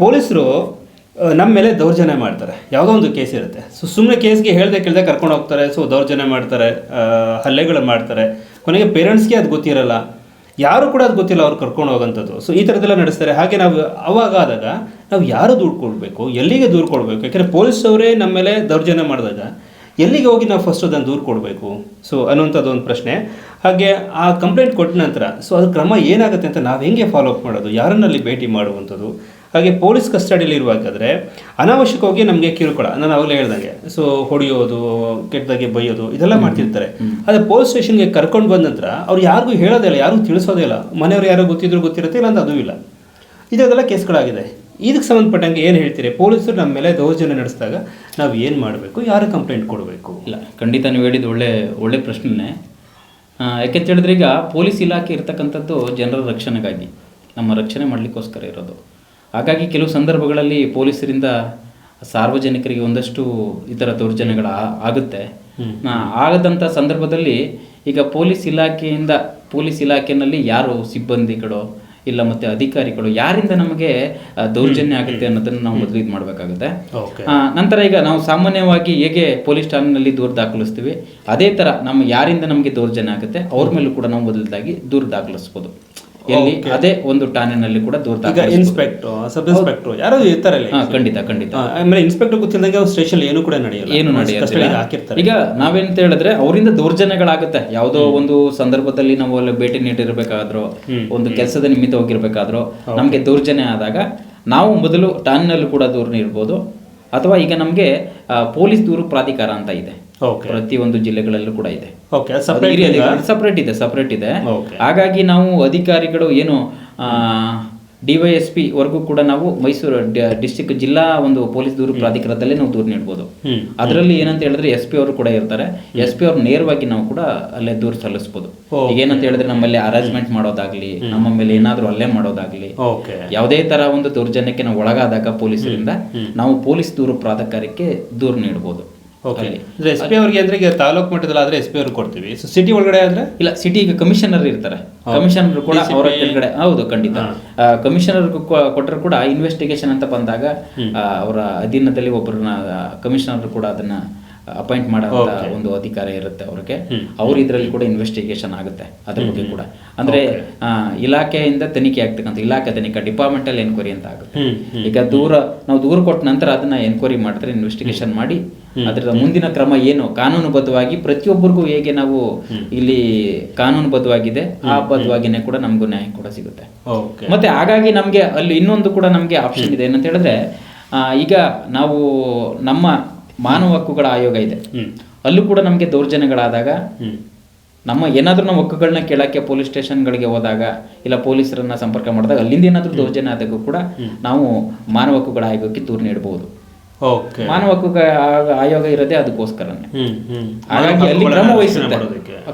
ಪೊಲೀಸರು ನಮ್ಮ ಮೇಲೆ ದೌರ್ಜನ್ಯ ಮಾಡ್ತಾರೆ. ಯಾವುದೋ ಒಂದು ಕೇಸ್ ಇರುತ್ತೆ. ಸೊ ಸುಮ್ಮನೆ ಕೇಸ್ಗೆ ಹೇಳ್ದೆ ಕೇಳ್ದೆ ಕರ್ಕೊಂಡು ಹೋಗ್ತಾರೆ. ಸೊ ದೌರ್ಜನ್ಯ ಮಾಡ್ತಾರೆ ಹಲ್ಲೆಗಳು ಮಾಡ್ತಾರೆ. ಕೊನೆಗೆ ಪೇರೆಂಟ್ಸ್ಗೆ ಅದು ಗೊತ್ತಿರಲ್ಲ. ಯಾರು ಕೂಡ ಅದು ಗೊತ್ತಿಲ್ಲ ಅವ್ರು ಕರ್ಕೊಂಡು ಹೋಗೋಂಥದ್ದು. ಸೊ ಈ ಥರದ್ದೆಲ್ಲ ನಡೆಸ್ತಾರೆ. ಹಾಗೆ ನಾವು ಅವಾಗ ಆದಾಗ ನಾವು ಯಾರು ದೂರು ಕೊಡಬೇಕು? ಎಲ್ಲಿಗೆ ದೂರು ಕೊಡಬೇಕು? ಯಾಕೆಂದರೆ ಪೊಲೀಸ್ ಅವರೇ ನಮ್ಮ ಮೇಲೆ ದೌರ್ಜನ್ಯ ಮಾಡಿದಾಗ ಎಲ್ಲಿಗೆ ಹೋಗಿ ನಾವು ಫಸ್ಟ್ ಅದನ್ನು ದೂರು ಕೊಡಬೇಕು? ಸೊ ಅನ್ನುವಂಥದ್ದು ಒಂದು ಪ್ರಶ್ನೆ. ಹಾಗೆ ಆ ಕಂಪ್ಲೇಂಟ್ ಕೊಟ್ಟ ನಂತರ ಸೊ ಅದು ಕ್ರಮ ಏನಾಗುತ್ತೆ ಅಂತ ನಾವು ಹೆಂಗೆ ಫಾಲೋ ಅಪ್ ಮಾಡೋದು? ಯಾರನ್ನಲ್ಲಿ ಭೇಟಿ ಮಾಡುವಂಥದ್ದು? ಹಾಗೆ ಪೊಲೀಸ್ ಕಸ್ಟಡಿಯಲ್ಲಿ ಇರಬೇಕಾದ್ರೆ ಅನಾವಶ್ಯಕವಾಗಿ ನಮಗೆ ಕಿರುಕುಳ. ನಾನು ಅವಾಗಲೇ ಹೇಳ್ದಂಗೆ ಸೊ ಹೊಡೆಯೋದು ಕೆಟ್ಟದಾಗೆ ಬೈಯೋದು ಇದೆಲ್ಲ ಮಾಡ್ತಿರ್ತಾರೆ. ಆದರೆ ಪೊಲೀಸ್ ಸ್ಟೇಷನ್ಗೆ ಕರ್ಕೊಂಡು ಬಂದ ನಂತರ ಅವ್ರು ಯಾರಿಗೂ ಹೇಳೋದೇ ಇಲ್ಲ ಯಾರಿಗೂ ತಿಳಿಸೋದೇ ಇಲ್ಲ. ಮನೆಯವ್ರು ಯಾರೋ ಗೊತ್ತಿದ್ರು ಗೊತ್ತಿರುತ್ತೆ ಇಲ್ಲ ಅಂತ ಅದು ಇಲ್ಲ. ಇದೆಲ್ಲ ಕೇಸ್ಗಳಾಗಿದೆ. ಇದಕ್ಕೆ ಸಂಬಂಧಪಟ್ಟಂಗೆ ಏನು ಹೇಳ್ತೀರಿ? ಪೊಲೀಸರು ನಮ್ಮ ಮೇಲೆ ದೌರ್ಜನ್ಯ ನಡೆಸಿದಾಗ ನಾವು ಏನು ಮಾಡಬೇಕು? ಯಾರು ಕಂಪ್ಲೇಂಟ್ ಕೊಡಬೇಕು? ಇಲ್ಲ ಖಂಡಿತ ನೀವು ಹೇಳಿದ ಒಳ್ಳೆ ಒಳ್ಳೆ ಪ್ರಶ್ನೆನೇ. ಯಾಕೆಂತ ಹೇಳಿದ್ರೆ ಈಗ ಪೊಲೀಸ್ ಇಲಾಖೆ ಇರ್ತಕ್ಕಂಥದ್ದು ಜನರ ರಕ್ಷಣೆಗಾಗಿ. ನಮ್ಮ ರಕ್ಷಣೆ ಮಾಡಲಿಕ್ಕೋಸ್ಕರ ಇರೋದು. ಹಾಗಾಗಿ ಕೆಲವು ಸಂದರ್ಭಗಳಲ್ಲಿ ಪೊಲೀಸರಿಂದ ಸಾರ್ವಜನಿಕರಿಗೆ ಒಂದಷ್ಟು ಈ ಥರ ದೌರ್ಜನ್ಯಗಳು ಆಗುತ್ತೆ. ಆಗದಂಥ ಸಂದರ್ಭದಲ್ಲಿ ಈಗ ಪೊಲೀಸ್ ಇಲಾಖೆಯಿಂದ ಪೊಲೀಸ್ ಇಲಾಖೆಯಲ್ಲಿ ಯಾರು ಸಿಬ್ಬಂದಿಗಳು ಇಲ್ಲ ಮತ್ತೆ ಅಧಿಕಾರಿಗಳು ಯಾರಿಂದ ನಮಗೆ ದೌರ್ಜನ್ಯ ಆಗುತ್ತೆ ಅನ್ನೋದನ್ನು ನಾವು ಮೊದಲು ಇದು ಮಾಡಬೇಕಾಗುತ್ತೆ. ನಂತರ ಈಗ ನಾವು ಸಾಮಾನ್ಯವಾಗಿ ಹೇಗೆ ಪೊಲೀಸ್ ಠಾಣೆಯಲ್ಲಿ ದೂರು ದಾಖಲಿಸ್ತೀವಿ ಅದೇ ತರ ನಮ್ಮ ಯಾರಿಂದ ನಮಗೆ ದೌರ್ಜನ್ಯ ಆಗುತ್ತೆ ಅವ್ರ ಮೇಲೂ ಕೂಡ ನಾವು ಮೊದಲದಾಗಿ ದೂರು ದಾಖಲಿಸ್ಬೋದು. ಎಲ್ಲಿ? ಅದೇ ಒಂದು ಠಾಣೆನಲ್ಲಿ ಕೂಡ ದೂರ ಈಗ ಇನ್ಸ್ಪೆಕ್ಟ್ರು ಸಬ್ ಇನ್ಸ್ಪೆಕ್ಟರ್ ಯಾರು ಇರ್ತಾರೆ ಖಂಡಿತ ಖಂಡಿತ. ಆಮೇಲೆ ಇನ್ಸ್ಪೆಕ್ಟರ್ ಗೊತ್ತಿಲ್ಲದಂಗೆ ಅವ್ರ ಸ್ಟೇಷನ್ ಏನು ಕೂಡ ನಡೆಯಲ್ಲ. ಏನು ನಡೆಯಲ್ಲ ಈಗ ನಾವೇಂತ ಹೇಳಿದ್ರೆ ಅವರಿಂದ ದೌರ್ಜನ್ಯಗಳಾಗುತ್ತೆ ಯಾವುದೋ ಒಂದು ಸಂದರ್ಭದಲ್ಲಿ ನಾವು ಅಲ್ಲಿ ಭೇಟಿ ನೀಡಿರ್ಬೇಕಾದ್ರೂ ಒಂದು ಕೆಲಸದ ನಿಮಿತ್ತ ಹೋಗಿರ್ಬೇಕಾದ್ರೂ ನಮಗೆ ದೌರ್ಜನ್ಯ ಆದಾಗ ನಾವು ಮೊದಲು ಠಾಣೆನಲ್ಲೂ ಕೂಡ ದೂರ ನೀಡ್ಬೋದು. ಅಥವಾ ಈಗ ನಮಗೆ ಪೊಲೀಸ್ ದೂರು ಪ್ರಾಧಿಕಾರ ಅಂತ ಇದೆ. ಪ್ರತಿಯೊಂದು ಜಿಲ್ಲೆಗಳಲ್ಲೂ ಕೂಡ ಇದೆ. ಸಪ್ರೇಟ್ ಇದೆ ಸಪರೇಟ್ ಇದೆ. ಹಾಗಾಗಿ ನಾವು ಅಧಿಕಾರಿಗಳು ಏನು ಡಿ ವೈ ಎಸ್ ಪಿ ವರ್ಗೂ ಕೂಡ ನಾವು ಮೈಸೂರು ಡಿಸ್ಟಿಕ್ ಜಿಲ್ಲಾ ಒಂದು ಪೊಲೀಸ್ ದೂರು ಪ್ರಾಧಿಕಾರದಲ್ಲಿ ನಾವು ದೂರು ನೀಡಬಹುದು ಅದರಲ್ಲಿ ಏನಂತ ಹೇಳಿದ್ರೆ ಎಸ್ ಪಿ ಅವರು ಕೂಡ ಇರ್ತಾರೆ. ಎಸ್ ಪಿ ಅವರು ನೇರವಾಗಿ ನಾವು ಕೂಡ ಅಲ್ಲೇ ದೂರು ಸಲ್ಲಿಸ್ಬೋದು. ಏನಂತ ಹೇಳಿದ್ರೆ ನಮ್ಮಲ್ಲಿ ಅರೇಂಜ್ಮೆಂಟ್ ಮಾಡೋದಾಗ್ಲಿ ನಮ್ಮ ಮೇಲೆ ಏನಾದರೂ ಅಲ್ಲೇ ಮಾಡೋದಾಗ್ಲಿ ಯಾವುದೇ ತರ ಒಂದು ದೌರ್ಜನ್ಯಕ್ಕೆ ನಾವು ಒಳಗಾದಾಗ ಪೊಲೀಸರಿಂದ ನಾವು ಪೊಲೀಸ್ ದೂರು ಪ್ರಾಧಿಕಾರಕ್ಕೆ ದೂರು ನೀಡ್ಬೋದು. ಓಕೆ. ಅಂದ್ರೆ ಎಸ್ ಪಿ ಅವ್ರಿಗೆ ಅಂದ್ರೆ ಈಗ ತಾಲೂಕು ಮಟ್ಟದಲ್ಲಿ ಆದ್ರೆ ಎಸ್ ಪಿ ಅವ್ರಿಗೆ ಕೊಡ್ತೀವಿ. ಸೊ ಸಿಟಿ ಒಳಗಡೆ ಆದ್ರೆ? ಇಲ್ಲ ಸಿಟಿ ಈಗ ಕಮಿಷನರ್ ಇರ್ತಾರೆ. ಕಮಿಷನರ್ ಕೂಡ ಅವರ ಕೆಳಗಡೆ. ಹೌದು ಖಂಡಿತ. ಕಮಿಷನರ್ ಕೊಟ್ಟರು ಕೂಡ ಇನ್ವೆಸ್ಟಿಗೇಷನ್ ಅಂತ ಬಂದಾಗ ಅವರ ಅಧೀನದಲ್ಲಿ ಒಬ್ಬರನ್ನ ಕಮಿಷನರ್ ಕೂಡ ಅದನ್ನ ಅಪಾಯಿಂಟ್ ಮಾಡೋ ಒಂದು ಅಧಿಕಾರ ಇರುತ್ತೆ ಅವ್ರಿಗೆ. ಅವ್ರ ಇದರಲ್ಲಿ ಕೂಡ ಇನ್ವೆಸ್ಟಿಗೇಷನ್ ಆಗುತ್ತೆ ಅದ್ರ ಬಗ್ಗೆ ಕೂಡ. ಅಂದ್ರೆ ಇಲಾಖೆಯಿಂದ ತನಿಖೆ ಆಗ್ತಕ್ಕಂಥ ಇಲಾಖೆ ತನಿಖೆ ಡಿಪಾರ್ಟ್ಮೆಂಟಲ್ ಎನ್ಕ್ವೈರಿ ಅಂತ ಆಗುತ್ತೆ. ಈಗ ದೂರ ನಾವು ದೂರ ಕೊಟ್ಟ ನಂತರ ಅದನ್ನ ಎನ್ಕ್ವೈರಿ ಮಾಡಿದ್ರೆ ಇನ್ವೆಸ್ಟಿಗೇಷನ್ ಮಾಡಿ ಅದರ ಮುಂದಿನ ಕ್ರಮ ಏನು? ಕಾನೂನುಬದ್ಧವಾಗಿ ಪ್ರತಿಯೊಬ್ಬರಿಗೂ ಹೇಗೆ ನಾವು ಇಲ್ಲಿ ಕಾನೂನುಬದ್ಧವಾಗಿದೆ ಆ ಬದ್ಧವಾಗಿನೇ ಕೂಡ ನಮಗೂ ನ್ಯಾಯ ಕೂಡ ಸಿಗುತ್ತೆ. ಮತ್ತೆ ಹಾಗಾಗಿ ನಮಗೆ ಅಲ್ಲಿ ಇನ್ನೊಂದು ಕೂಡ ನಮಗೆ ಆಪ್ಷನ್ ಇದೆ. ಏನಂತ ಹೇಳಿದ್ರೆ ಈಗ ನಾವು ನಮ್ಮ ಮಾನವ ಹಕ್ಕುಗಳ ಆಯೋಗ ಇದೆ. ಅಲ್ಲೂ ಕೂಡ ನಮಗೆ ದೌರ್ಜನ್ಯಗಳಾದಾಗ ನಮ್ಮ ಏನಾದರೂ ನಾವು ಹಕ್ಕುಗಳನ್ನ ಕೇಳಕ್ಕೆ ಪೊಲೀಸ್ ಸ್ಟೇಷನ್ಗಳಿಗೆ ಹೋದಾಗ ಇಲ್ಲ ಪೊಲೀಸರನ್ನ ಸಂಪರ್ಕ ಮಾಡಿದಾಗ ಅಲ್ಲಿಂದ ಏನಾದರೂ ದೌರ್ಜನ್ಯ ಆದಾಗೂ ಕೂಡ ನಾವು ಮಾನವ ಹಕ್ಕುಗಳ ಆಯೋಗಕ್ಕೆ ದೂರು ನೀಡಬಹುದು. ಮಾನವ ಹಕ್ಕುಗಳ ಆಯೋಗ ಇರೋದೇ ಅದಕ್ಕೋಸ್ಕರನೇ. ಹಾಗಾಗಿ ಅಲ್ಲಿ ಕ್ರಮ ವಹಿಸುತ್ತೆ.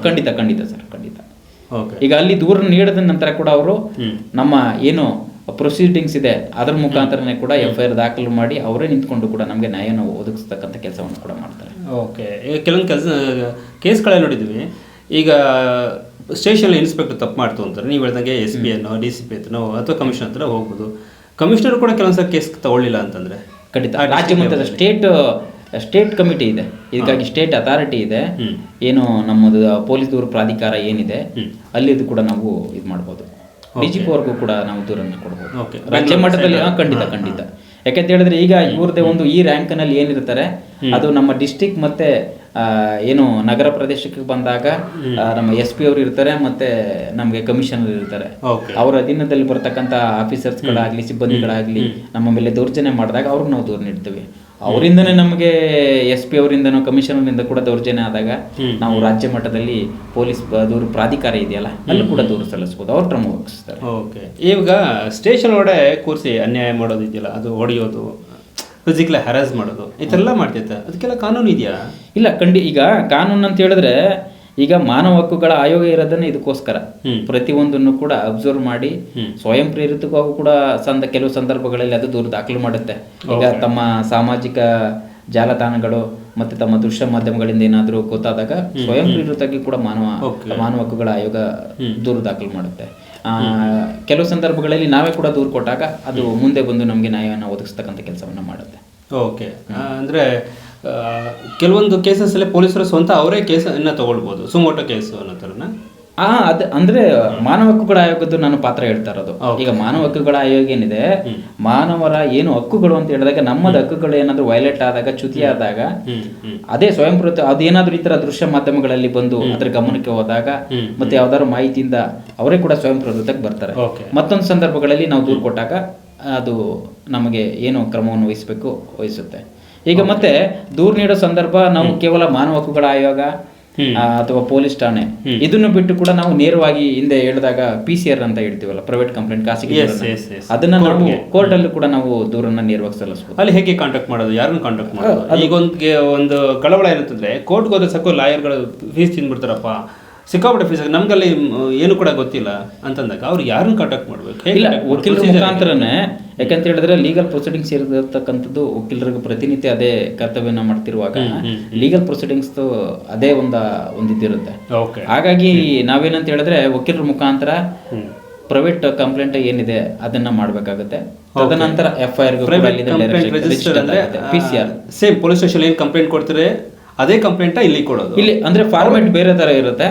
ಖಂಡಿತ ಖಂಡಿತ ಸರ್ ಖಂಡಿತ. ಈಗ ಅಲ್ಲಿ ದೂರ ನೀಡಿದ ನಂತರ ಕೂಡ ಅವರು ನಮ್ಮ ಏನು ಪ್ರೊಸೀಡಿಂಗ್ಸ್ ಇದೆ ಅದರ ಮುಖಾಂತರನೇ ಕೂಡ ಎಫ್ ಐ ಆರ್ ದಾಖಲು ಮಾಡಿ ಅವರೇ ನಿಂತ್ಕೊಂಡು ಕೂಡ ನಮಗೆ ನ್ಯಾಯನ ಒದಗಿಸ್ತಕ್ಕಂಥ ಕೆಲಸವನ್ನು ಕೂಡ ಮಾಡ್ತಾರೆ. ಓಕೆ ಈಗ ಕೆಲವೊಂದು ಕೆಲಸ ಕೇಸ್ಗಳೇ ನೋಡಿದ್ವಿ. ಈಗ ಸ್ಟೇಷನ್ ಇನ್ಸ್ಪೆಕ್ಟರ್ ತಪ್ಪು ಮಾಡ್ತು ಅಂತಾರೆ. ನೀವು ಹೇಳ್ದಂಗೆ ಎಸ್ ಪಿ ಅನ್ನೋ ಡಿ ಸಿ ಪಿ ಹತ್ರನೋ ಅಥವಾ ಕಮಿಷನರ್ ಹತ್ರ ಹೋಗ್ಬೋದು. ಕಮಿಷನರ್ ಕೂಡ ಕೆಲವೊಂದು ಕೇಸ್ ತಗೊಳ್ಳಿಲ್ಲ ಅಂತಂದ್ರೆ? ಖಂಡಿತ. ರಾಜ್ಯ ಮಟ್ಟದ ಸ್ಟೇಟ್ ಸ್ಟೇಟ್ ಕಮಿಟಿ ಇದೆ. ಇದಕ್ಕಾಗಿ ಸ್ಟೇಟ್ ಅಥಾರಿಟಿ ಇದೆ. ಏನು ನಮ್ಮದು ಪೊಲೀಸ್ ದೂರು ಪ್ರಾಧಿಕಾರ ಏನಿದೆ ಅಲ್ಲಿ ಅಲ್ಲಿದು ಕೂಡ ನಾವು ಇದು ಮಾಡ್ಬೋದು. ಡಿ ಜಿ ವರ್ಗೂ ಕೂಡ ನಾವು ದೂರನ್ನು ಕೊಡ್ಬೋದು. ರಾಜ್ಯ ಮಟ್ಟದಲ್ಲಿ ಖಂಡಿತ ಖಂಡಿತ. ಯಾಕಂತ ಹೇಳಿದ್ರೆ ಈಗ ಇವ್ರದೇ ಒಂದು ಈ ರ್ಯಾಂಕ್ನಲ್ಲಿ ಏನಿರ್ತಾರೆ ಅದು ನಮ್ಮ ಡಿಸ್ಟಿಕ್ ಮತ್ತೆ ಏನು ನಗರ ಪ್ರದೇಶಕ್ಕೆ ಬಂದಾಗ ನಮ್ಮ ಎಸ್ ಪಿ ಅವರು ಇರ್ತಾರೆ ಮತ್ತೆ ನಮಗೆ ಕಮಿಷನರ್ ಇರ್ತಾರೆ. ಅವರ ಅಧೀನದಲ್ಲಿ ಬರ್ತಕ್ಕಂಥ ಆಫೀಸರ್ಸ್ಗಳಾಗ್ಲಿ ಸಿಬ್ಬಂದಿಗಳಾಗ್ಲಿ ನಮ್ಮ ಮೇಲೆ ದೌರ್ಜನ್ಯ ಮಾಡಿದಾಗ ಅವ್ರಿಗೆ ನಾವು ದೂರ ನೀಡ್ತೀವಿ. ಅವರಿಂದನೇ ನಮಗೆ ಎಸ್ ಪಿ ಅವರಿಂದನೋ ಕಮಿಷನರ್ನಿಂದ ಕೂಡ ದೌರ್ಜನ್ಯ ಆದಾಗ ನಾವು ರಾಜ್ಯ ಮಟ್ಟದಲ್ಲಿ ಪೊಲೀಸ್ ದೂರು ಪ್ರಾಧಿಕಾರ ಇದೆಯಲ್ಲ ಅಲ್ಲಿ ಕೂಡ ದೂರು ಸಲ್ಲಿಸ್ಬೋದು. ಅವ್ರು ಕ್ರಮ ವಹಿಸ್ತಾರೆ. ಓಕೆ ಈಗ ಸ್ಟೇಷನ್ ಒಳಗಡೆ ಕೂರಿಸಿ ಅನ್ಯಾಯ ಮಾಡೋದು ಇದೆಯಲ್ಲ ಅದು ಹೊಡೆಯೋದು ಫಿಸಿಕಲಿ ಹ್ಯಾರಾಸ್ ಮಾಡೋದು ಎಲ್ಲ ಮಾಡ್ತೈತೆ ಅದಕ್ಕೆಲ್ಲ ಕಾನೂನು ಇದೆಯಾ? ಇಲ್ಲ ಖಂಡಿ ಈಗ ಕಾನೂನು ಅಂತ ಹೇಳಿದ್ರೆ ಈಗ ಮಾನವ ಹಕ್ಕುಗಳ ಆಯೋಗ ಇರೋದನ್ನ ಇದಕ್ಕೋಸ್ಕರ. ಪ್ರತಿಯೊಂದನ್ನು ಕೂಡ ಅಬ್ಸರ್ವ್ ಮಾಡಿ. ಸ್ವಯಂ ಪ್ರೇರಿತವಾಗೂ ಕೂಡ ಸಂದ ಕೆಲವು ಸಂದರ್ಭಗಳಲ್ಲಿ ಅದು ದೂರು ದಾಖಲು ಮಾಡುತ್ತೆ. ಈಗ ತಮ್ಮ ಸಾಮಾಜಿಕ ಜಾಲತಾಣಗಳು ಮತ್ತೆ ತಮ್ಮ ದೃಶ್ಯ ಮಾಧ್ಯಮಗಳಿಂದ ಏನಾದರೂ ಗೊತ್ತಾದಾಗ ಸ್ವಯಂ ಪ್ರೇರಿತವಾಗಿ ಕೂಡ ಮಾನವ. ಮಾನವ ಹಕ್ಕುಗಳ ಆಯೋಗ ದೂರು ದಾಖಲು ಮಾಡುತ್ತೆ. ಕೆಲವು ಸಂದರ್ಭಗಳಲ್ಲಿ ನಾವೇ ಕೂಡ ದೂರು ಕೊಟ್ಟಾಗ ಅದು ಮುಂದೆ ಬಂದು ನಮಗೆ ನ್ಯಾಯವನ್ನು ಒದಗಿಸ್ತಕ್ಕಂಥ ಕೆಲಸವನ್ನು ಮಾಡುತ್ತೆ. ಓಕೆ. ಅಂದರೆ ಕೆಲವೊಂದು ಕೇಸಸ್ಸಲ್ಲೇ ಪೊಲೀಸರು ಸ್ವಂತ ಅವರೇ ಕೇಸನ್ನು ತಗೊಳ್ಬೋದು ಸುಮೋಟೋ ಕೇಸು ಅನ್ನೋ ಥರನ ಆ ಅದ್ ಅಂದ್ರೆ ಮಾನವ ಹಕ್ಕುಗಳ ಆಯೋಗದ್ದು ನಾನು ಪಾತ್ರ ಹೇಳ್ತಾ ಇರೋದು. ಈಗ ಮಾನವ ಹಕ್ಕುಗಳ ಆಯೋಗ ಏನಿದೆ ಮಾನವರ ಏನು ಹಕ್ಕುಗಳು ಅಂತ ಹೇಳಿದಾಗ ನಮ್ಮದ ಹಕ್ಕುಗಳು ಏನಾದ್ರು ವೈಲೇಟ್ ಆದಾಗ ಚ್ಯುತಿ ಆದಾಗ ಅದೇ ಸ್ವಯಂ ಪ್ರತಿ ಅದೇನಾದ್ರೂ ಈ ತರ ದೃಶ್ಯ ಮಾಧ್ಯಮಗಳಲ್ಲಿ ಬಂದು ಅದ್ರ ಗಮನಕ್ಕೆ ಹೋದಾಗ ಮತ್ತೆ ಯಾವ್ದಾದ್ರು ಮಾಹಿತಿಯಿಂದ ಅವರೇ ಕೂಡ ಸ್ವಯಂ ಪ್ರವೃತ್ತಕ್ಕೆ ಬರ್ತಾರೆ ಮತ್ತೊಂದು ಸಂದರ್ಭಗಳಲ್ಲಿ ನಾವು ದೂರು ಕೊಟ್ಟಾಗ ಅದು ನಮಗೆ ಏನು ಕ್ರಮವನ್ನು ವಹಿಸಬೇಕು ವಹಿಸುತ್ತೆ. ಈಗ ಮತ್ತೆ ದೂರು ನೀಡೋ ಸಂದರ್ಭ ನಾವು ಕೇವಲ ಮಾನವ ಹಕ್ಕುಗಳ ಆಯೋಗ ಅಥವಾ ಪೊಲೀಸ್ ಠಾಣೆ. ಇದನ್ನು ಬಿಟ್ಟು ಕೂಡ ನಾವು ನೇರವಾಗಿ ಹಿಂದೆ ಹೇಳಿದಾಗ ಪಿ ಸಿ ಆರ್ ಅಂತ ಹೇಳ್ತೀವಲ್ಲ ಪ್ರೈವೇಟ್ ಕಂಪ್ಲೇಂಟ್ ಖಾಸಗಿ. ಅದನ್ನ ನಾವು ಕೋರ್ಟಲ್ಲೂ ಕೂಡ ನಾವು ದೂರನ್ನ ನೇರವಾಗಿ ಸಲ್ಲಿಸಬಹುದು ಅಲ್ಲಿ ಹೇಗೆ ಕಾಂಟ್ಯಾಕ್ಟ್ ಮಾಡೋದು? ಯಾರನ್ನು ಕಾಂಟ್ಯಾಕ್ಟ್ ಮಾಡೋದು? ಈಗ ಒಂದು ಒಂದು ಕಳವಳ ಏನಂತಂದ್ರೆ ಕೋರ್ಟ್ಗೆ ಹೋದ್ರೆ ಸಾಕು ಲಾಯರ್ಗಳು ಫೀಸ್ ತಿಂದ್ಬಿಡ್ತಾರಪ್ಪ. ಸಿಕ್ಕಾಪಟ್ಟೆ ಫೀಸ್ ನಮ್ಗಲ್ಲಿ ಏನು ಕೂಡ ಗೊತ್ತಿಲ್ಲ ಅಂತಂದಾಗ ಅವ್ರು ಯಾರನ್ನು ಕಾಂಟ್ಯಾಕ್ಟ್ ಮಾಡ್ಬೇಕು? ಇಲ್ಲ? ವಕೀಲರ ಮುಖಾಂತರನೇ ಯಾಕಂತ ಹೇಳಿದ್ರೆ ಲೀಗಲ್ ಪ್ರೊಸೀಡಿಂಗ್ಸ್ ಇರತಕ್ಕಂಥದ್ದು ವಕೀಲರಿಗೆ ಪ್ರತಿನಿತ್ಯ ಅದೇ ಕರ್ತವ್ಯನ ಮಾಡ್ತಿರುವಾಗ ಲೀಗಲ್ ಪ್ರೊಸೀಡಿಂಗ್ಸ್ ಅದೇ ಒಂದ ಒಂದಿದ್ದಿರುತ್ತೆ. ಹಾಗಾಗಿ ನಾವೇನಂತ ಹೇಳಿದ್ರೆ ವಕೀಲರ ಮುಖಾಂತರ ಪ್ರೈವೇಟ್ ಕಂಪ್ಲೇಂಟ್ ಏನಿದೆ ಅದನ್ನ ಮಾಡಬೇಕಾಗುತ್ತೆ. ತದನಂತರ F I R same police station ಏನ್ ಕಂಪ್ಲೇಂಟ್ ಕೊಡ್ತಾರೆ? ಅದೇ ಕಂಪ್ಲೇಂಟ್ ಇಲ್ಲಿ ಕೊಡೋದು. ಇಲ್ಲಿ ಅಂದ್ರೆ ಫಾರ್ಮೆಟ್ ಬೇರೆ ತರ ಇರುತ್ತೆ.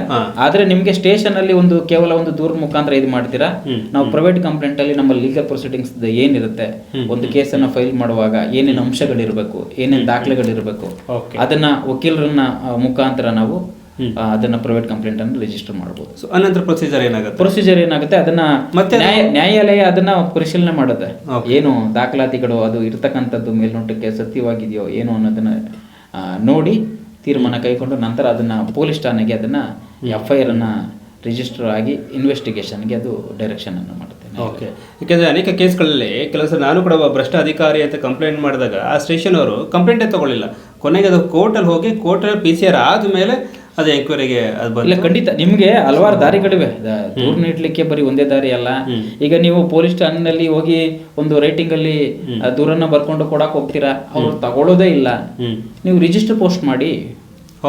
ಆದ್ರೆ ನಿಮ್ಗೆ ಸ್ಟೇಷನ್ ಅಲ್ಲಿ ಒಂದು ಕೇವಲ ಒಂದು ದೂರ ಮುಖಾಂತರ ಇದು ಮಾಡ್ತೀರಾ? ನಾವು ಪ್ರೈವೇಟ್ ಕಂಪ್ಲೇಂಟ್ ಅಲ್ಲಿ ನಮ್ಮ ಲೀಗಲ್ ಪ್ರೊಸೀಡಿಂಗ್ಸ್ ಏನಿರುತ್ತೆ? ಒಂದು ಕೇಸನ್ನ ಫೈಲ್ ಮಾಡುವಾಗ ಏನೇನು ಅಂಶಗಳಿರಬೇಕು ಏನೇನು ದಾಖಲೆಗಳಿರಬೇಕು ಅದನ್ನ ವಕೀಲರನ್ನ ಮುಖಾಂತರ ನಾವು ಅದನ್ನ ಪ್ರೈವೇಟ್ ಕಂಪ್ಲೇಂಟ್ ಅನ್ನು ರಿಜಿಸ್ಟರ್ ಮಾಡಬಹುದು ಸೊ ಅನಂತರ ಪ್ರೊಸೀಜರ್ ಏನಾಗುತ್ತೆ? ಪ್ರೊಸೀಜರ್ ಏನಾಗುತ್ತೆ? ಅದನ್ನ ಮತ್ತೆ ನ್ಯಾಯಾಲಯ ಅದನ್ನ ಪರಿಶೀಲನೆ ಮಾಡುತ್ತೆ. ಏನು ದಾಖಲಾತಿಗಳು ಅದು ಇರ್ತಕ್ಕಂಥದ್ದು ಮೇಲ್ನೋಟಕ್ಕೆ ಸತ್ಯವಾಗಿದೆಯೋ ಏನು ಅನ್ನೋದನ್ನ ನೋಡಿ ತೀರ್ಮಾನ ಕೈಗೊಂಡು ನಂತರ ಅದನ್ನು ಪೊಲೀಸ್ ಠಾಣೆಗೆ ಅದನ್ನು ಎಫ್ ಐ ಆರನ್ನು ರಿಜಿಸ್ಟರ್ ಆಗಿ ಇನ್ವೆಸ್ಟಿಗೇಷನ್ಗೆ ಅದು ಡೈರೆಕ್ಷನನ್ನು ಮಾಡುತ್ತೆ. ಓಕೆ. ಯಾಕೆಂದರೆ ಅನೇಕ ಕೇಸ್ಗಳಲ್ಲಿ ಕೆಲಸ ಸಲ ನಾನು ಕೂಡ ಒಬ್ಬ ಭ್ರಷ್ಟ ಅಧಿಕಾರಿ ಅಂತ ಕಂಪ್ಲೇಂಟ್ ಮಾಡಿದಾಗ ಆ ಸ್ಟೇಷನ್ ಅವರು ಕಂಪ್ಲೇಂಟೇ ತಗೊಳ್ಳಿಲ್ಲ. ಕೊನೆಗೆ ಅದು ಕೋರ್ಟಲ್ಲಿ ಹೋಗಿ ಕೋರ್ಟಲ್ಲಿ ಪಿ ಸಿ ಆರ್ ಆದಮೇಲೆ ಅದು ಎಂಕ್ವೈರಿಗೆ ಇಲ್ಲ ಖಂಡಿತ. ನಿಮ್ಗೆ ಹಲವಾರು ದಾರಿಗಳಿವೆ ದೂರು ನೀಡಲಿಕ್ಕೆ ಬರೀ ಒಂದೇ ದಾರಿ ಅಲ್ಲ. ಈಗ ನೀವು ಪೊಲೀಸ್ ಠಾಣೆಯಲ್ಲಿ ಹೋಗಿ ಒಂದು ರೈಟಿಂಗ್ ಅಲ್ಲಿ ದೂರನ್ನ ಬರ್ಕೊಂಡು ಕೊಡಕ್ ಹೋಗ್ತೀರಾ? ಅವ್ರು ತಗೊಳ್ಳೋದೇ ಇಲ್ಲ. ನೀವು ರಿಜಿಸ್ಟರ್ ಪೋಸ್ಟ್ ಮಾಡಿ.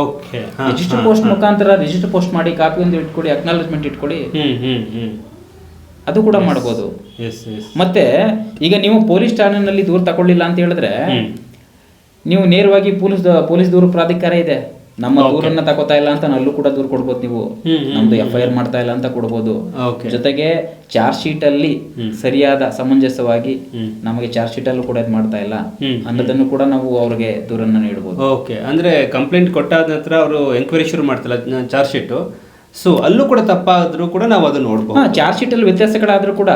ಓಕೆ. ರಿಜಿಸ್ಟರ್ ಪೋಸ್ಟ್ ಮುಖಾಂತರ ರಿಜಿಸ್ಟರ್ ಪೋಸ್ಟ್ ಮಾಡಿ ಕಾಪಿ ಒಂದು ಇಟ್ಕೊಡಿ ಅಕ್ನಾಲಜ್ಮೆಂಟ್ ಹ್ಞೂ ಅದು ಕೂಡ ಮಾಡ್ಬೋದು. ಮತ್ತೆ ಈಗ ನೀವು ಪೊಲೀಸ್ ಠಾಣೆನಲ್ಲಿ ದೂರ ತಗೊಳ್ಳಿಲ್ಲ ಅಂತ ಹೇಳಿದ್ರೆ ನೀವು ನೇರವಾಗಿ ಪೊಲೀಸ್ ಪೊಲೀಸ್ ದೂರು ಪ್ರಾಧಿಕಾರ ಇದೆ. ನಮ್ಮ ದೂರನ್ನ ತಗೋತಾ ಇಲ್ಲ ಅಂತ ಅಲ್ಲೂ ಕೂಡ ದೂರು ಕೊಡ್ಬೋದು ನೀವು. ನಮ್ದು ಎಫ್ ಐ ಆರ್ ಮಾಡ್ತಾ ಇಲ್ಲ ಅಂತ ಕೊಡ್ಬೋದು. ಜೊತೆಗೆ ಚಾರ್ಜ್ ಶೀಟ್ ಅಲ್ಲಿ ಸರಿಯಾದ ಸಮಂಜಸವಾಗಿ ನಮಗೆ ಚಾರ್ಜ್ ಶೀಟ್ ಅಲ್ಲೂ ಕೂಡ ಇದು ಮಾಡ್ತಾ ಇಲ್ಲ. ಅನ್ನೋದನ್ನು ಕೂಡ ನಾವು ಅವ್ರಿಗೆ ದೂರನ್ನ ನೀಡಬಹುದು ಓಕೆ ಅಂದ್ರೆ ಕಂಪ್ಲೇಂಟ್ ಕೊಟ್ಟಾದ ನಂತರ ಅವರು ಎಂಕ್ವೈರಿ ಶುರು ಮಾಡ್ತಿಲ್ಲ ಚಾರ್ಜ್ ಶೀಟು ಸೊ ಅಲ್ಲೂ ಕೂಡ ತಪ್ಪಾದ್ರೂ ಕೂಡ ನಾವು ಅದನ್ನ ನೋಡ್ಬೋದು. ಚಾರ್ಜ್ ಶೀಟ್ ಅಲ್ಲಿ ವ್ಯತ್ಯಾಸಗಳಾದ್ರೂ ಕೂಡ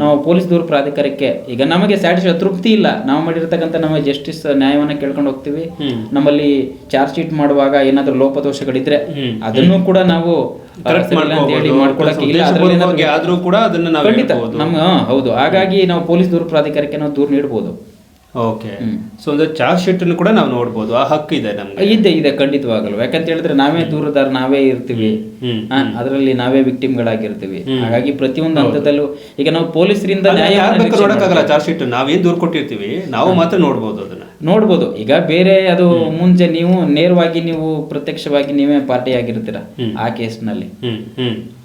ನಾವು ಪೊಲೀಸ್ ದೂರು ಪ್ರಾಧಿಕಾರಕ್ಕೆ ಈಗ ನಮಗೆ ಸ್ಯಾಟಿಸ್ಫೈ ತೃಪ್ತಿ ಇಲ್ಲ. ನಾವು ಮಾಡಿರ್ತಕ್ಕಂಥ ನಮ್ಮ ಜಸ್ಟಿಸ್ ನ್ಯಾಯವನ್ನ ಕೇಳ್ಕೊಂಡು ಹೋಗ್ತೀವಿ. ನಮ್ಮಲ್ಲಿ ಚಾರ್ಜ್ ಶೀಟ್ ಮಾಡುವಾಗ ಏನಾದ್ರೂ ಲೋಪದೋಷಗಳಿದ್ರೆ. ಅದನ್ನು ಕೂಡ ನಾವು ಖಂಡಿತ. ನಮ್ಮ ಹೌದು. ಹಾಗಾಗಿ ನಾವು ಪೊಲೀಸ್ ದೂರು ಪ್ರಾಧಿಕಾರಕ್ಕೆ ನಾವು ದೂರ ನೀಡಬಹುದು ಓಕೆ ಸೊ ಒಂದು ಚಾರ್ಜ್ ಶೀಟ್ ಕೂಡ ನಾವು ನೋಡ್ಬೋದು. ಆ ಹಕ್ಕು ಇದೆ ನಮ್ಗೆ. ಇದೆ ಇದೆ ಖಂಡಿತವಾಗಲು ಯಾಕಂತ ಹೇಳಿದ್ರೆ ನಾವೇ ದೂರದಾರ ನಾವೇ ಇರ್ತೀವಿ. ಅದರಲ್ಲಿ ನಾವೇ ವಿಕ್ಟಿಮ್ಗಳಾಗಿರ್ತೀವಿ. ಹಾಗಾಗಿ ಪ್ರತಿಯೊಂದು ಹಂತದಲ್ಲೂ ಈಗ ನಾವು ಪೊಲೀಸರಿಂದ ನೋಡಕ್ಕಾಗಲ್ಲ ಚಾರ್ಜ್ ಶೀಟ್ ನಾವೇನ್ ದೂರ ಕೊಟ್ಟಿರ್ತೀವಿ ನಾವು ಮಾತ್ರ ನೋಡ್ಬೋದು ಅದನ್ನ. ನೋಡ್ಬೋದು. ಈಗ ಬೇರೆ ಅದು ಮುಂಚೆ ನೀವು ನೇರವಾಗಿ ನೀವು ಪ್ರತ್ಯಕ್ಷವಾಗಿ ನೀವೇ ಪಾರ್ಟಿ ಆಗಿರ್ತೀರ ಆ ಕೇಸ್ನಲ್ಲಿ.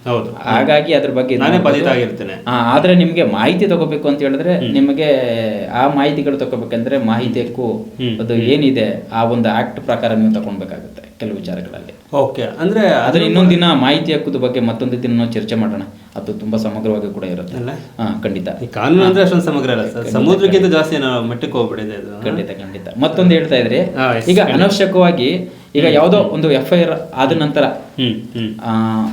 ಹೌದು. ಹಾಗಾಗಿ ಅದ್ರ ಬಗ್ಗೆ ನಾನೇ. ಬಾಧಿತ ಆಗಿರ್ತೇನೆ ಆದ್ರೆ ನಿಮ್ಗೆ ಮಾಹಿತಿ ತಗೋಬೇಕು ಅಂತ ಹೇಳಿದ್ರೆ ನಿಮಗೆ ಆ ಮಾಹಿತಿಗಳು ತಗೋಬೇಕಂದ್ರೆ ಮಾಹಿತಿ ಹಕ್ಕು ಅದು ಏನಿದೆ ಆ ಒಂದು ಆಕ್ಟ್ ಪ್ರಕಾರ ನೀವು ತಗೊಳ್ಬೇಕಾಗುತ್ತೆ ಕೆಲವು ವಿಚಾರಗಳಲ್ಲಿ. ಓಕೆ ಅಂದ್ರೆ ಅದ್ರ ಇನ್ನೊಂದು ದಿನ ಮಾಹಿತಿ ಹಕ್ಕುದ ಬಗ್ಗೆ ಮತ್ತೊಂದು ದಿನ ನಾವು ಚರ್ಚೆ ಮಾಡೋಣ. ಅದು ತುಂಬಾ ಸಮಗ್ರವಾಗಿ ಕೂಡ ಇರುತ್ತೆ. ಹಾ ಖಂಡಿತ. ಕಾನೂನು ಅಂದ್ರೆ ಅಷ್ಟೊಂದು ಸಮಗ್ರ ಅಲ್ಲ. ಸರ್ ಸಮುದ್ರಕ್ಕಿಂತ ಜಾಸ್ತಿ ಮಟ್ಟಕ್ಕೆ ಹೋಗ್ಬಿಡಿದೆ ಅದು. ಖಂಡಿತ ಖಂಡಿತ. ಮತ್ತೊಂದು ಹೇಳ್ತಾ ಇದ್ರಿ. ಈಗ ಅನವಶ್ಯಕವಾಗಿ ಈಗ ಯಾವುದೋ ಒಂದು ಎಫ್ ಐ ಆರ್ ಆದ ನಂತರ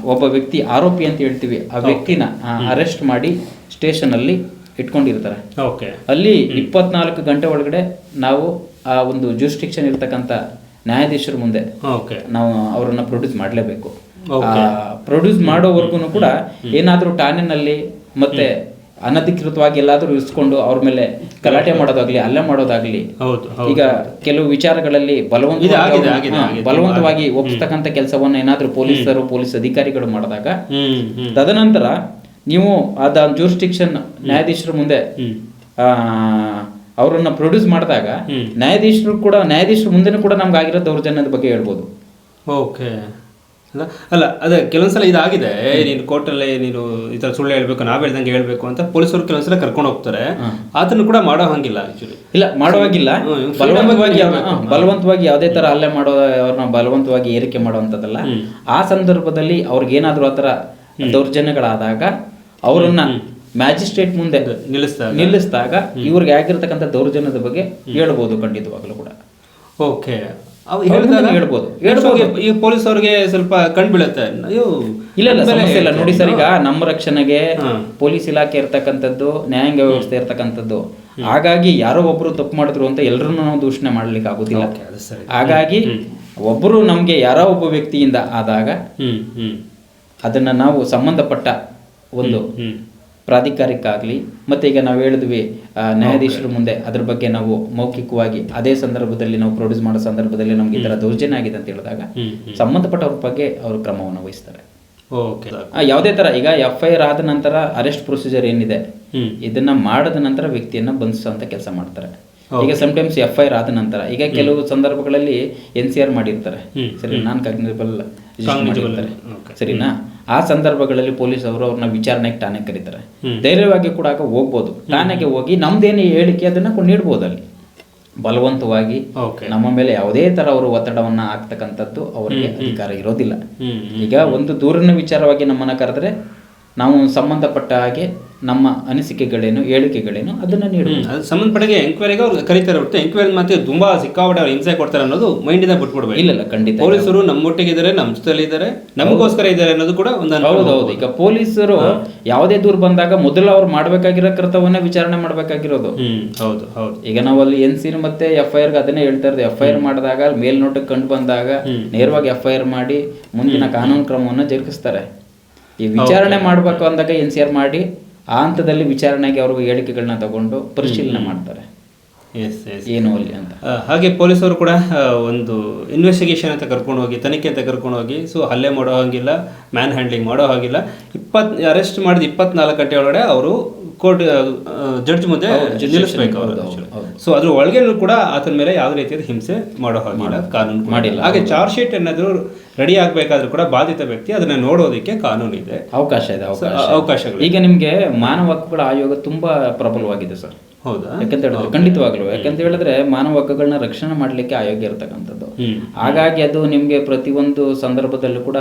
ಒಬ್ಬ ವ್ಯಕ್ತಿ ಆರೋಪಿ ಅಂತ ಹೇಳ್ತೀವಿ ಆ ವ್ಯಕ್ತಿನ ಅರೆಸ್ಟ್ ಮಾಡಿ ಸ್ಟೇಷನ್ ಅಲ್ಲಿ ಇಟ್ಕೊಂಡಿರ್ತಾರೆ ಅಲ್ಲಿ ಇಪ್ಪತ್ನಾಲ್ಕು ಗಂಟೆ ಒಳಗಡೆ ನಾವು ಆ ಒಂದು ಜೂಸ್ಟಿಕ್ಷನ್ ಇರ್ತಕ್ಕಂಥ ನ್ಯಾಯಾಧೀಶರ ಮುಂದೆ ನಾವು ಅವರನ್ನ ಪ್ರೊಡ್ಯೂಸ್ ಮಾಡಲೇಬೇಕು. ಪ್ರೊಡ್ಯೂಸ್ ಮಾಡೋವರೆಗೂ ಕೂಡ ಏನಾದರೂ ಟಾನಿನಲ್ಲಿ ಮತ್ತೆ ಅನಧಿಕೃತವಾಗಿ ಎಲ್ಲಾದರೂ ಇರಿಸ್ಕೊಂಡು ಅವ್ರ ಮೇಲೆ ಗಲಾಟೆ ಮಾಡೋದಾಗ್ಲಿ ಅಲ್ಲೇ ಮಾಡೋದಾಗ್ಲಿ ಈಗ ಕೆಲವು ವಿಚಾರಗಳಲ್ಲಿ ಬಲವಂತವಾಗಿ. ಬಲವಂತವಾಗಿ ಒಪ್ಪಿಸ್ತಕ್ಕಂಥ ಕೆಲಸವನ್ನ ಏನಾದರೂ ಪೊಲೀಸರು ಪೊಲೀಸ್ ಅಧಿಕಾರಿಗಳು ಮಾಡಿದಾಗ ತದನಂತರ ನೀವು ಅದ ಜೂರಿಸ್ಟಿಕ್ಷನ್ ನ್ಯಾಯಾಧೀಶರ ಮುಂದೆ ಅವರನ್ನ ಪ್ರೊಡ್ಯೂಸ್ ಮಾಡಿದಾಗ ನ್ಯಾಯಾಧೀಶರು ಕೂಡ ನ್ಯಾಯಾಧೀಶರ ಮುಂದೆ ಕೂಡ ನಮ್ಗೆ ಆಗಿರೋ ದೌರ್ಜನ್ಯದ ಬಗ್ಗೆ ಹೇಳ್ಬೋದು. ಓಕೆ. ಅಲ್ಲ? ಅಲ್ಲ ಅದೇ ಕೆಲವೊಂದ್ಸಲ ಇದಾಗಿದೆ. ನೀನು ಕೋರ್ಟಲ್ಲಿ ನೀನು ಈ ಥರ ಸುಳ್ಳು ಹೇಳ್ಬೇಕು ನಾವು ಹೇಳ್ದಂಗೆ ಹೇಳ್ಬೇಕು ಅಂತ ಪೊಲೀಸರು ಕೆಲವೊಂದ್ಸಲ ಕರ್ಕೊಂಡು ಹೋಗ್ತಾರೆ. ಅದನ್ನು ಕೂಡ ಮಾಡೋ ಹಂಗಿಲ್ಲ ಆಕ್ಚುಲಿ ಇಲ್ಲ ಮಾಡೋ ಹಾಗಿಲ್ಲ. ಬಲವಂತವಾಗಿ ಬಲವಂತವಾಗಿ ಯಾವುದೇ ತರ ಹಲ್ಲೆ ಮಾಡೋ ಅವ್ರನ್ನ ಬಲವಂತವಾಗಿ ಏರಿಕೆ ಮಾಡುವಂಥದ್ದಲ್ಲ. ಆ ಸಂದರ್ಭದಲ್ಲಿ ಅವ್ರಿಗೇನಾದ್ರೂ ಆ ಥರ ದೌರ್ಜನ್ಯಗಳಾದಾಗ ಅವರನ್ನ ಮ್ಯಾಜಿಸ್ಟ್ರೇಟ್ ಮುಂದೆ ನಿಲ್ಲಿಸ್ದಾಗ. ನಿಲ್ಲಿಸಿದಾಗ ಇವ್ರಿಗೆ ಆಗಿರ್ತಕ್ಕಂಥ ದೌರ್ಜನ್ಯದ ಬಗ್ಗೆ ಹೇಳ್ಬೋದು ಖಂಡಿತವಾಗಲೂ ಕೂಡ. ಓಕೆ. ಅವು ಹೇಳಿದಾಗ ಹೇಳ್ಬೋದು. ಈ ಪೊಲೀಸ್ ಅವ್ರಿಗೆ ಸ್ವಲ್ಪ ಕಣ್ ಬೀಳುತ್ತೆ. ಅಯ್ಯೋ ಇಲ್ಲ ಇಲ್ಲ ಸಮಸ್ಯೆ ಇಲ್ಲ. ನೋಡಿ ಸರ್ ಈಗ ನಮ್ಮ ರಕ್ಷಣೆಗೆ ಪೊಲೀಸ್ ಇಲಾಖೆ ಇರ್ತಕ್ಕಂಥದ್ದು ನ್ಯಾಯಾಂಗ ವ್ಯವಸ್ಥೆ ಇರ್ತಕ್ಕಂಥದ್ದು. ಹಾಗಾಗಿ ಯಾರೋ ಒಬ್ರು ತಪ್ಪು ಮಾಡಿದ್ರು ಅಂತ ಎಲ್ಲರನ್ನೂ ನಾವು ದೂಷಣೆ ಮಾಡ್ಲಿಕ್ಕೆ ಆಗುದಿಲ್ಲ. ಹಾಗಾಗಿ ಒಬ್ಬರು ನಮ್ಗೆ ಯಾರೋ ಒಬ್ಬ ವ್ಯಕ್ತಿಯಿಂದ ಆದಾಗ ಅದನ್ನ ನಾವು ಸಂಬಂಧಪಟ್ಟ ಒಂದು ಪ್ರಾಧಿಕಾರಕ್ಕಾಗಲಿ ಮತ್ತು ಈಗ ನಾವು ಹೇಳಿದ್ವಿ ನ್ಯಾಯಾಧೀಶರ ಮುಂದೆ ಅದ್ರ ಬಗ್ಗೆ ನಾವು ಮೌಖಿಕವಾಗಿ ಅದೇ ಸಂದರ್ಭದಲ್ಲಿ ನಾವು ಪ್ರೊಡ್ಯೂಸ್ ಮಾಡೋ ಸಂದರ್ಭದಲ್ಲಿ ನಮ್ಗೆ ಈ ಥರ ದೌರ್ಜನ್ಯ ಆಗಿದೆ ಅಂತ ಹೇಳಿದಾಗ ಸಂಬಂಧಪಟ್ಟವ್ರ ಬಗ್ಗೆ ಅವರು ಕ್ರಮವನ್ನು ವಹಿಸ್ತಾರೆ. ಯಾವುದೇ ತರ ಈಗ ಎಫ್ ಐ ಆರ್ ಆದ ನಂತರ ಅರೆಸ್ಟ್ ಪ್ರೊಸೀಜರ್ ಏನಿದೆ ಇದನ್ನ ಮಾಡದ ನಂತರ ವ್ಯಕ್ತಿಯನ್ನ ಬಂಧಿಸುವಂತ ಕೆಲಸ ಮಾಡ್ತಾರೆ. ಈಗ ಟೈಮ್ಸ್ ಎಫ್ ಐ ಆರ್ ಆದ ನಂತರ ಈಗ ಕೆಲವು ಸಂದರ್ಭಗಳಲ್ಲಿ ಎನ್ ಸಿ ಆರ್ ಮಾಡಿರ್ತಾರೆ. ಸರಿ ನಾನ್ ಕಾಗ್ನಿಬಲ್ ಮಾಡಿರ್ತಾರೆ. ಸರಿನಾ? ಆ ಸಂದರ್ಭಗಳಲ್ಲಿ ಪೊಲೀಸ್ ಅವರು ಅವ್ರನ್ನ ವಿಚಾರಣೆಗೆ ಠಾಣೆಗೆ ಕರೀತಾರೆ. ಧೈರ್ಯವಾಗಿ ಕೂಡ ಆಗ ಹೋಗ್ಬೋದು. ಠಾಣೆಗೆ ಹೋಗಿ ನಮ್ದೇನು ಹೇಳಿಕೆ ಅದನ್ನ ಕೊಡ್- ನೀಡ್ಬೋದು ಅಲ್ಲಿ. ಬಲವಂತವಾಗಿ ನಮ್ಮ ಮೇಲೆ ಯಾವುದೇ ತರ ಅವರು ಒತ್ತಡವನ್ನ ಹಾಕ್ತಕ್ಕಂಥದ್ದು ಅವರಿಗೆ ಅಧಿಕಾರ ಇರೋದಿಲ್ಲ. ಈಗ ಒಂದು ದೂರಿನ ವಿಚಾರವಾಗಿ ನಮ್ಮನ್ನ ಕರೆದ್ರೆ ನಾವು ಸಂಬಂಧಪಟ್ಟ ಹಾಗೆ ನಮ್ಮ ಅನಿಸಿಕೆಗಳೇನು ಹೇಳಿಕೆಗಳೇನು ಅದನ್ನ ನೀಡಿ. ಅದು ಸಂಬಂಧಪಟ್ಟಾಗೆ ಎಂಕ್ವೈರಿಗೆ ಅವ್ರು ಕರೀತಾರೆ ಹೊರತು ಎಂಕ್ವೈರಿ ಮತ್ತೆ ತುಂಬಾ ಸಿಕ್ಕಾಪಟ್ಟೆ ಅವ್ರು ಹಿಂಸೆ ಕೊಡ್ತಾರೆ ಅನ್ನೋದು ಮೈಂಡಿಂದ ಬಿಟ್ಬಿಡ್ಬೇಕು. ಇಲ್ಲ ಇಲ್ಲ ಖಂಡಿತ ಪೊಲೀಸರು ನಮ್ಮೊಟ್ಟಿಗೆ ಇದ್ದಾರೆ ನಮ್ಮ ಜೊತೆಲಿ ಇದ್ದಾರೆ ನಮಗೋಸ್ಕರ ಇದ್ದಾರೆ ಅನ್ನೋದು ಕೂಡ ಒಂದು ಹೌದು ಹೌದು. ಈಗ ಪೊಲೀಸರು ಯಾವುದೇ ದೂರು ಬಂದಾಗ ಮೊದಲು ಅವ್ರು ಮಾಡಬೇಕಾಗಿರೋ ಕರ್ತವ್ಯನ ವಿಚಾರಣೆ ಮಾಡಬೇಕಾಗಿರೋದು. ಹ್ಮ್ ಹೌದು ಹೌದು. ಈಗ ನಾವು ಅಲ್ಲಿ ಎನ್ ಸಿ ಮತ್ತೆ ಎಫ್ ಐ ಆರ್ಗೆ ಅದನ್ನೇ ಹೇಳ್ತಾ ಇರೋದು. ಎಫ್ ಐ ಆರ್ ಮಾಡಿದಾಗ ಮೇಲ್ನೋಟಕ್ಕೆ ಕಂಡು ಬಂದಾಗ ನೇರವಾಗಿ ಎಫ್ ಐ ಆರ್ ಮಾಡಿ ಮುಂದಿನ ಕಾನೂನು ಕ್ರಮವನ್ನು ಜರುಗಿಸ್ತಾರೆ. ಈ ವಿಚಾರಣೆ ಮಾಡಬೇಕು ಅಂದಾಗ ಎನ್ ಸಿ ಆರ್ ಮಾಡಿ ಆ ಹಂತದಲ್ಲಿ ವಿಚಾರಣೆಗೆ ಅವರು ಹೇಳಿಕೆಗಳನ್ನ ತಗೊಂಡು ಪರಿಶೀಲನೆ ಮಾಡ್ತಾರೆ. ಎಸ್ ಎಸ್ ಏನು ಅಲ್ಲಿ ಅಂತ. ಹಾಗೆ ಪೊಲೀಸರು ಕೂಡ ಒಂದು ಇನ್ವೆಸ್ಟಿಗೇಷನ್ ಅಂತ ಕರ್ಕೊಂಡು ಹೋಗಿ ತನಿಖೆ ಅಂತ ಕರ್ಕೊಂಡು ಹೋಗಿ ಸೊ ಹಲ್ಲೆ ಮಾಡೋ ಹಾಗಿಲ್ಲ ಮ್ಯಾನ್ ಹ್ಯಾಂಡ್ಲಿಂಗ್ ಮಾಡೋ ಹಾಗಿಲ್ಲ ಇಪ್ಪತ್ ಅರೆಸ್ಟ್ ಮಾಡಿದ ಇಪ್ಪತ್ನಾಲ್ಕು ಗಂಟೆ ಒಳಗಡೆ ಅವರು ಕೋರ್ಟ್ ಜಡ್ಜ್ ಮುಂದೆ ನಿಲ್ಲಿಸಬೇಕು ಸೊ ಅದ್ರ ಒಳಗೆ ಕೂಡ ಆತನ ಮೇಲೆ ಯಾವ ರೀತಿಯಾದ ಹಿಂಸೆ ಮಾಡೋ ಹಾಗಿಲ್ಲ ಕಾನೂನು ಮಾಡಿಲ್ಲ. ಹಾಗೆ ಚಾರ್ಜ್ ಶೀಟ್ ಏನಾದರೂ ರೆಡಿ ಆಗಬೇಕಾದ್ರೂ ಕೂಡ ಬಾಧಿತ ವ್ಯಕ್ತಿ ಅದನ್ನ ನೋಡೋದಕ್ಕೆ ಕಾನೂನು ಇದೆ. ಅವಕಾಶ ಇದೆ ಅವಕಾಶ ಈಗ ನಿಮಗೆ ಮಾನವ ಹಕ್ಕುಗಳ ಆಯೋಗ ತುಂಬಾ ಪ್ರಬಲವಾಗಿದೆ ಸರ್. ಹೌದಾ? ಯಾಕಂತ ಹೇಳಿದ್ರೆ ಖಂಡಿತವಾಗ್ಲು. ಯಾಕಂತ ಹೇಳಿದ್ರೆ ಮಾನವ ಹಕ್ಕುಗಳನ್ನ ರಕ್ಷಣೆ ಮಾಡ್ಲಿಕ್ಕೆ ಆಯೋಗ ಇರತಕ್ಕಂಥದ್ದು. ಹಾಗಾಗಿ ಅದು ನಿಮ್ಗೆ ಪ್ರತಿಯೊಂದು ಸಂದರ್ಭದಲ್ಲೂ ಕೂಡ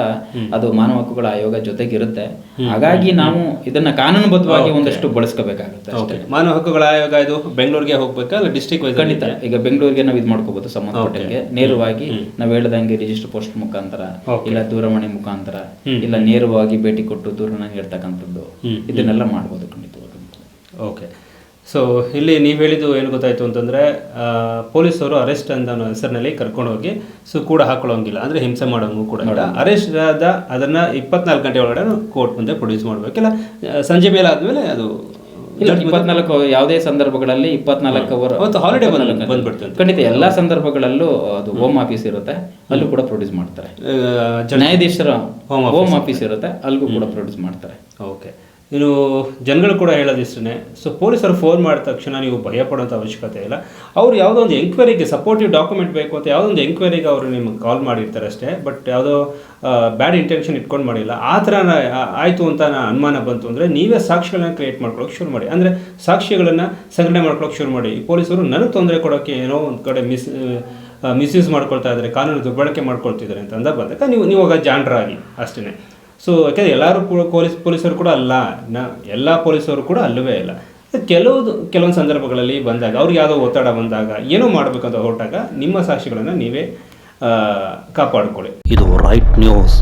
ಅದು ಮಾನವ ಹಕ್ಕುಗಳ ಆಯೋಗ ಜೊತೆಗಿರುತ್ತೆ ಹಾಗಾಗಿ ನಾವು ಇದನ್ನ ಕಾನೂನುಬದ್ಧವಾಗಿ ಒಂದಷ್ಟು ಬಳಸ್ಕೋಬೇಕಾಗುತ್ತೆ ಮಾನವ ಹಕ್ಕುಗಳ ಆಯೋಗ ಇದು ಬೆಂಗಳೂರಿಗೆ ಹೋಗ್ಬೇಕಾ ವೈಸ್ ಖಂಡಿತ. ಈಗ ಬೆಂಗಳೂರಿಗೆ ನಾವು ಇದು ಮಾಡ್ಕೋಬಹುದು ಸಂಬಂಧಪಟ್ಟಂಗೆ. ನೇರವಾಗಿ ನಾವು ಹೇಳ್ದಂಗೆ ರಿಜಿಸ್ಟರ್ ಪೋಸ್ಟ್ ಮುಖಾಂತರ ಇಲ್ಲ ದೂರವಾಣಿ ಮುಖಾಂತರ ಇಲ್ಲ ನೇರವಾಗಿ ಭೇಟಿ ಕೊಟ್ಟು ದೂರವಾಣಿ ನೀಡ್ತಕ್ಕಂಥದ್ದು ಇದನ್ನೆಲ್ಲ ಮಾಡ್ಬೋದು ಖಂಡಿತವಾಗಿ ಓಕೆ ಸೊ ಇಲ್ಲಿ ನೀವು ಹೇಳಿದ್ದು ಏನು ಗೊತ್ತಾಯ್ತು ಅಂತಂದರೆ ಪೊಲೀಸರು ಅರೆಸ್ಟ್ ಅಂತ ಹೆಸರಿನಲ್ಲಿ ಕರ್ಕೊಂಡು ಹೋಗಿ ಸೊ ಕೂಡ ಹಾಕೊಳ್ಳೋಂಗಿಲ್ಲ. ಅಂದರೆ ಹಿಂಸೆ ಮಾಡೋಂಗೂ ಕೂಡ ಇಲ್ಲ. ಅರೆಸ್ಟ್ ಆದ ಅದನ್ನು ಇಪ್ಪತ್ನಾಲ್ಕು ಗಂಟೆ ಒಳಗಡೆ ಕೋರ್ಟ್ ಮುಂದೆ ಪ್ರೊಡ್ಯೂಸ್ ಮಾಡಬೇಕಿಲ್ಲ ಸಂಜೆ ಮೇಲೆ ಆದಮೇಲೆ ಅದು ಇಲ್ಲ ಇಪ್ಪತ್ನಾಲ್ಕು ಯಾವುದೇ ಸಂದರ್ಭಗಳಲ್ಲಿ ಇಪ್ಪತ್ನಾಲ್ಕು ಅವರ್ ಹಾಲಿಡೇ ಬಂದು ಬಂದ್ಬಿಡ್ತು ಖಂಡಿತ ಎಲ್ಲ ಸಂದರ್ಭಗಳಲ್ಲೂ ಅದು ಹೋಮ್. ಆಫೀಸ್ ಇರುತ್ತೆ. ಅಲ್ಲೂ ಕೂಡ ಪ್ರೊಡ್ಯೂಸ್ ಮಾಡ್ತಾರೆ. ನ್ಯಾಯಾಧೀಶರ Home ಹೋಮ್ ಆಫೀಸ್ ಇರುತ್ತೆ. ಅಲ್ಲಿಗೂ ಕೂಡ ಪ್ರೊಡ್ಯೂಸ್ ಮಾಡ್ತಾರೆ. ಓಕೆ ಇನ್ನು ಜನಗಳು ಕೂಡ ಹೇಳೋದಿಷ್ಟೇ ಸೊ ಪೊಲೀಸರು ಫೋನ್ ಮಾಡಿದ ತಕ್ಷಣ ನೀವು ಭಯಪಡೋಂಥ ಅವಶ್ಯಕತೆ ಇಲ್ಲ. ಅವರು ಯಾವುದೋ ಒಂದು ಎಂಕ್ವೈರಿಗೆ ಸಪೋರ್ಟಿವ್ ಡಾಕ್ಯುಮೆಂಟ್ ಬೇಕು ಅಂತ ಯಾವುದೋ ಒಂದು ಎಂಕ್ವೈರಿಗೆ ಅವರು ನಿಮಗೆ ಕಾಲ್ ಮಾಡಿರ್ತಾರೆ ಅಷ್ಟೇ ಬಟ್ ಯಾವುದೋ ಬ್ಯಾಡ್ ಇಂಟೆನ್ಷನ್ ಇಟ್ಕೊಂಡು ಮಾಡಿಲ್ಲ. ಆ ಥರ ಆಯಿತು ಅಂತ ಅನುಮಾನ ಬಂತು ಅಂದರೆ ನೀವೇ ಸಾಕ್ಷಿಗಳನ್ನ ಕ್ರಿಯೇಟ್ ಮಾಡ್ಕೊಳ್ಳೋಕೆ ಶುರು ಮಾಡಿ. ಅಂದರೆ ಸಾಕ್ಷಿಗಳನ್ನು ಸಂಗ್ರಹಣೆ ಮಾಡ್ಕೊಳ್ಳೋಕೆ ಶುರು ಮಾಡಿ. ಪೊಲೀಸರು ನನಗೆ ತೊಂದರೆ ಕೊಡೋಕ್ಕೆ ಏನೋ ಒಂದು ಕಡೆ ಮಿಸ್ ಮಿಸ್ಯೂಸ್ ಮಾಡ್ಕೊಳ್ತಾ ಇದ್ದಾರೆ, ಕಾನೂನು ದುರ್ಬಳಕೆ ಮಾಡ್ಕೊಳ್ತಿದ್ದಾರೆ ಅಂತ ಬಂದಾಗ ನೀವು ನೀವು ಆಗ ಜಾಣರಾಗಿ ಅಷ್ಟೇ ಸೊ ಯಾಕೆಂದರೆ ಎಲ್ಲರೂ ಪೊಲೀಸ್, ಪೊಲೀಸರು ಕೂಡ ಅಲ್ಲ. ನ, ಎಲ್ಲ ಪೊಲೀಸರು ಕೂಡ ಅಲ್ಲವೇ ಇಲ್ಲ. ಕೆಲವು ಕೆಲವೊಂದು ಸಂದರ್ಭಗಳಲ್ಲಿ ಬಂದಾಗ ಅವ್ರಿಗೆ ಯಾವುದೋ ಒತ್ತಡ ಬಂದಾಗ, ಏನೋ ಮಾಡಬೇಕಂತ ಹೊರಟಾಗ ನಿಮ್ಮ ಸಾಕ್ಷಿಗಳನ್ನು ನೀವೇ ಕಾಪಾಡ್ಕೊಳ್ಳಿ. ಇದು ರೈಟ್ ನ್ಯೂಸ್